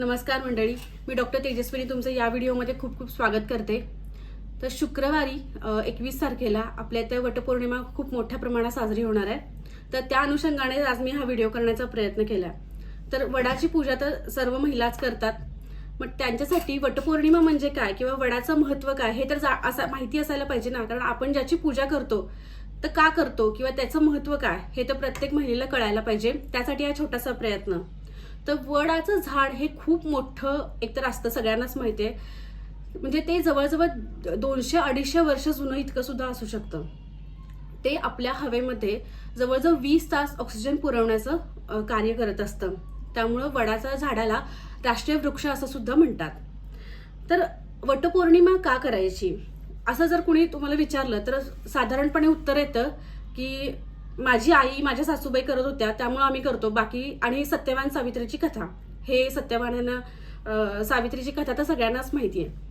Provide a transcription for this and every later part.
नमस्कार मंडळी. मी डॉक्टर तेजस्विनी तुमचं या व्हिडिओमध्ये खूप खूप स्वागत करते. तर शुक्रवारी एकवीस तारखेला आपल्या इथे वटपौर्णिमा खूप मोठ्या प्रमाणात साजरी होणार आहे. तर त्या अनुषंगाने आज मी हा व्हिडिओ करण्याचा प्रयत्न केला तर वडाची पूजा तर सर्व महिलाच करतात. मग त्यांच्यासाठी वटपौर्णिमा म्हणजे काय किंवा वडाचं महत्त्व काय हे तर जा असा माहिती असायला पाहिजे ना. कारण आपण ज्याची पूजा करतो तर का करतो किंवा त्याचं महत्त्व काय हे तर प्रत्येक महिलेला कळायला पाहिजे. त्यासाठी हा छोटासा प्रयत्न. तर वडाचं झाड हे खूप मोठं एकतर असतं सगळ्यांनाच माहिती आहे. म्हणजे ते जवळजवळ दोनशे अडीचशे वर्ष जुनं इतकं सुद्धा असू शकतं. ते आपल्या हवेमध्ये जवळजवळ वीस तास ऑक्सिजन पुरवण्याचं कार्य करत असतं. त्यामुळं वडाच्या झाडाला राष्ट्रीय वृक्ष असं सुद्धा म्हणतात. तर वटपौर्णिमा का करायची? असं जर कुणी तुम्हाला विचारलं तर साधारणपणे उत्तर येतं की माझी आई माझ्या सासूबाई करत होत्या त्यामुळे आम्ही करतो. बाकी आणि सत्यवान सावित्रीची कथा. हे सत्यवानानं सावित्रीची कथा तर सगळ्यांनाच माहिती आहे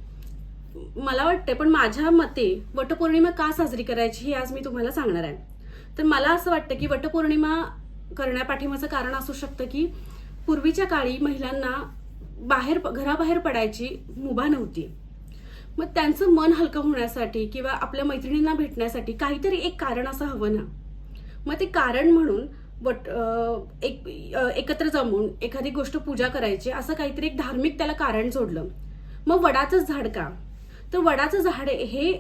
मला वाटते पण माझ्या मते वटपौर्णिमा का साजरी करायची हे आज मी तुम्हाला सांगणार आहे. तर मला असं वाटतं की वटपौर्णिमा करण्यापाठीमाचं कारण असू शकतं की पूर्वीच्या काळी महिलांना बाहेर घराबाहेर पडायची मुभा नव्हती. मग त्यांचं मन हलकं होण्यासाठी किंवा आपल्या मैत्रिणींना भेटण्यासाठी काहीतरी एक कारण असं हवं ना. मग ते कारण म्हणून वट एक एकत्र जमून एखादी गोष्ट पूजा करायची असं काहीतरी एक धार्मिक त्याला कारण जोडलं. मग वडाचं झाड का? तर वडाचं झाड हे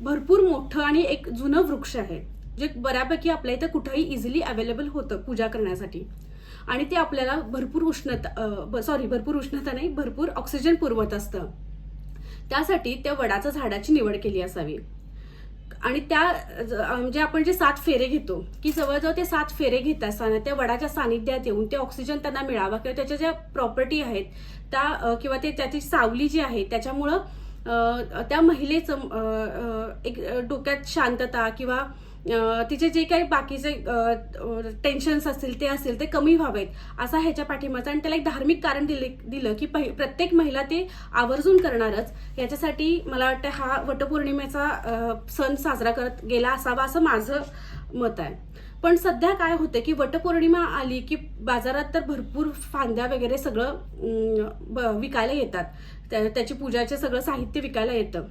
भरपूर मोठं आणि एक जुनं वृक्ष आहे जे बऱ्यापैकी आपल्या इथं कुठंही इझिली अवेलेबल होतं पूजा करण्यासाठी. आणि ते आपल्याला भरपूर उष्णता सॉरी भरपूर उष्णता नाही भरपूर ऑक्सिजन पुरवत असतं. त्यासाठी त्या वडाच्या झाडाची निवड केली असावी. आणि त्या ज- म्हणजे आपण जे सात फेरे घेतो की जवळजवळ ते सात फेरे घेत असताना त्या वडाच्या सानिध्यात येऊन ते ऑक्सिजन त्यांना मिळावा किंवा त्याच्या ज्या प्रॉपर्टी आहेत त्या किंवा ते त्याची सावली जी आहे त्याच्यामुळं त्या महिलेचं एक डोक्यात शांतता किंवा तिचे जे काही बाकीचे टेन्शन्स असतील ते असतील ते कमी व्हावेत असा ह्याच्या पाठीमागचा आणि त्याला एक धार्मिक कारण दिले दिलं की पहि- प्रत्येक महिला ते आवर्जून करणारच. याच्यासाठी मला वाटतं हा वटपौर्णिमेचा सण साजरा करत गेला असावा असं माझं मत आहे. पण सध्या काय होतं की वटपौर्णिमा आली की बाजारात तर भरपूर फांद्या वगैरे सगळं ब- विकायला येतात. त्या- त्याची पूजाचे सगळं साहित्य विकायला येतं.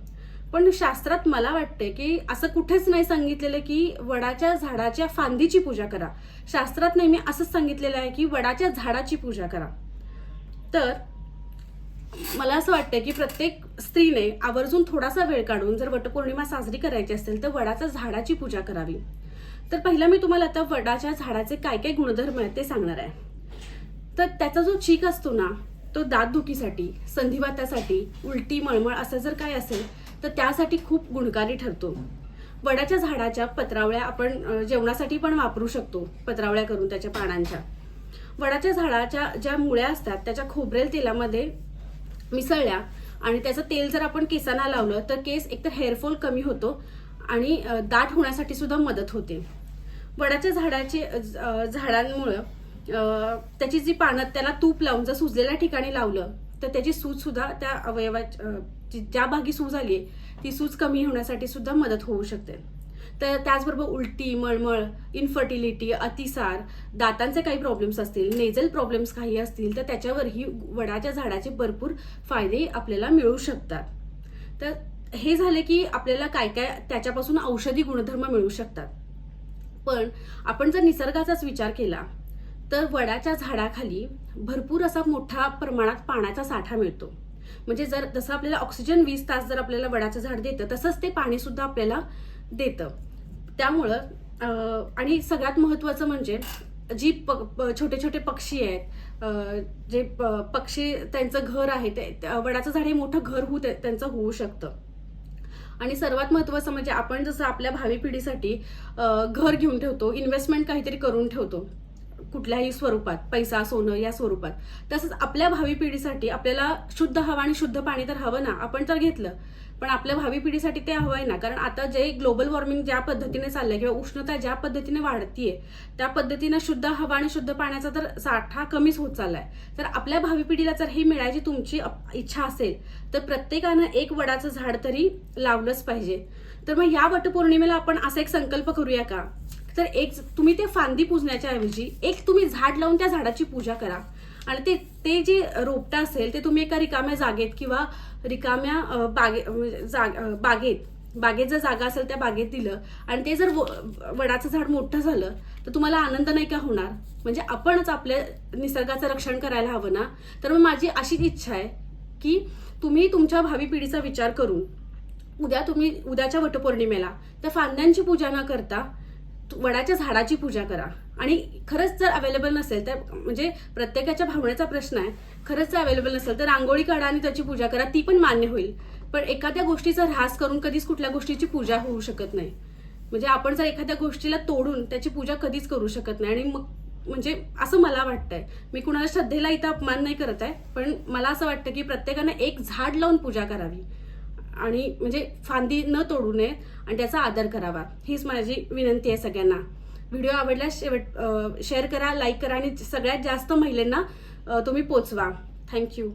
पण शास्त्रात मला वाटते की असं कुठेच नाही सांगितलेलं की वडाच्या झाडाच्या फांदीची पूजा करा. शास्त्रात नेहमी असंच सांगितलेलं आहे की वडाच्या झाडाची पूजा करा. तर मला असं वाटतं की प्रत्येक स्त्रीने आवर्जून थोडासा वेळ काढून जर वटपौर्णिमा साजरी करायची असेल तर वडाच्या झाडाची पूजा करावी. तर पहिला मी तुम्हाला आता वडाच्या झाडाचे काय काय गुणधर्म आहेत ते सांगणार आहे. तर त्याचा जो चीक असतो ना तो दातदुखीसाठी संधिवातासाठी उलटी मळमळ असं जर काय असेल तर त्यासाठी खूप गुणकारी ठरतो. वडाच्या झाडाच्या पत्रावळ्या आपण जेवणासाठी पण वापरू शकतो पत्रावळ्या करून त्याच्या पानांच्या. वडाच्या झाडाच्या ज्या मुळ्या असतात त्याच्या खोबरेल तेलामध्ये मिसळल्या आणि त्याचं तेल जर आपण केसांना लावलं तर केस एकतर हेअरफॉल कमी होतो आणि दाट होण्यासाठी सुद्धा मदत होते. वडाच्या झाडाचे झाडांमुळं त्याची जी पानं त्याला तूप लावून जर सुजलेल्या ठिकाणी लावलं तर त्याची सूज सुद्धा त्या अवयवात ज्या भागी सूज आली ती सूज कमी होण्यासाठी सुद्धा मदत होऊ शकते. तर त्याचबरोबर उलटी मळमळ इन्फर्टिलिटी अतिसार दातांचे काही प्रॉब्लेम्स असतील नेझल प्रॉब्लेम्स काही असतील तर त्याच्यावरही वडाच्या झाडाचे भरपूर फायदे आपल्याला मिळू शकतात. तर हे झाले की आपल्याला काय काय त्याच्यापासून औषधी गुणधर्म मिळू शकतात. पण आपण जर निसर्गाचाच विचार केला तर वडाच्या झाडाखाली भरपूर असा मोठा प्रमाणात पाण्याचा साठा मिळतो. म्हणजे जर जसं आपल्याला ऑक्सिजन वीस तास जर आपल्याला वडाचं झाड देतं तसंच ते पाणी सुद्धा आपल्याला देतं. त्यामुळं आणि सगळ्यात महत्त्वाचं म्हणजे जी प छोटे छोटे पक्षी आहेत जे पक्षी त्यांचं घर आहे ते वडाचं झाड हे मोठं घर होऊ त्यांचं होऊ शकतं. आणि सर्वात महत्त्वाचं म्हणजे आपण जसं आपल्या भावी पिढीसाठी घर घेऊन ठेवतो इन्व्हेस्टमेंट काहीतरी करून ठेवतो. कुठल्याही स्वरूपात पैसा सोनं या स्वरूपात. तसंच आपल्या भावी पिढीसाठी आपल्याला शुद्ध हवा आणि शुद्ध पाणी तर हवं ना आपण तर घेतलं. पण आपल्या भावी पिढीसाठी ते हवं आहे ना कारण आता जे ग्लोबल वॉर्मिंग ज्या पद्धतीने चाललंय किंवा उष्णता ज्या पद्धतीने वाढतीये त्या पद्धतीनं शुद्ध हवा आणि शुद्ध पाण्याचा तर साठा कमीच होत चाललाय. तर आपल्या भावी पिढीला जर हे मिळायची तुमची इच्छा असेल तर प्रत्येकानं एक वडाचं झाड तरी लावलंच पाहिजे. तर मग या वटपौर्णिमेला आपण असा एक संकल्प करूया का? तर एक तुम्ही ते फांदी पुजण्याच्या ऐवजी एक तुम्ही झाड लावून त्या झाडाची पूजा करा. आणि ते ते जे रोपटं असेल ते तुम्ही एका रिकाम्या जागेत किंवा रिकाम्या बागे म्हणजे जाग बागेत बागेत जर जागा असेल त्या बागेत दिलं आणि ते जर व- वडाचं झाड मोठं झालं तर तुम्हाला आनंद नाही का होणार? म्हणजे आपणच आपल्या निसर्गाचं रक्षण करायला हवं ना? तर मग माझी अशीच इच्छा आहे की तुम्ही तुमच्या भावी पिढीचा विचार करून उद्या तुम्ही उद्याच्या वटपौर्णिमेला त्या फांद्यांची पूजा न करता वडाच्या झाडाची पूजा करा. आणि खरंच जर अवेलेबल नसेल तर म्हणजे प्रत्येकाच्या भावनेचा प्रश्न आहे. खरंच जर अवेलेबल नसेल तर रांगोळी काढा आणि त्याची पूजा करा ती पण मान्य होईल. पण एखाद्या गोष्टीचा ऱ्हास करून कधीच कुठल्या गोष्टीची पूजा होऊ शकत नाही. म्हणजे आपण जर एखाद्या गोष्टीला तोडून त्याची पूजा कधीच करू शकत नाही. आणि मग म्हणजे असं मला वाटतंय. मी कुणाला श्रद्धेला इथं अपमान नाही करत आहे पण मला असं वाटतं की प्रत्येकानं एक झाड लावून पूजा करावी. आणि म्हणजे फांदी न तोडू नये आणि त्याचा आदर करावा. हीच माझी विनंती आहे सगळ्यांना. व्हिडिओ आवडल्यास शेवट शेअर करा लाईक करा आणि सगळ्यात जास्त महिलांना तुम्ही पोचवा. थँक्यू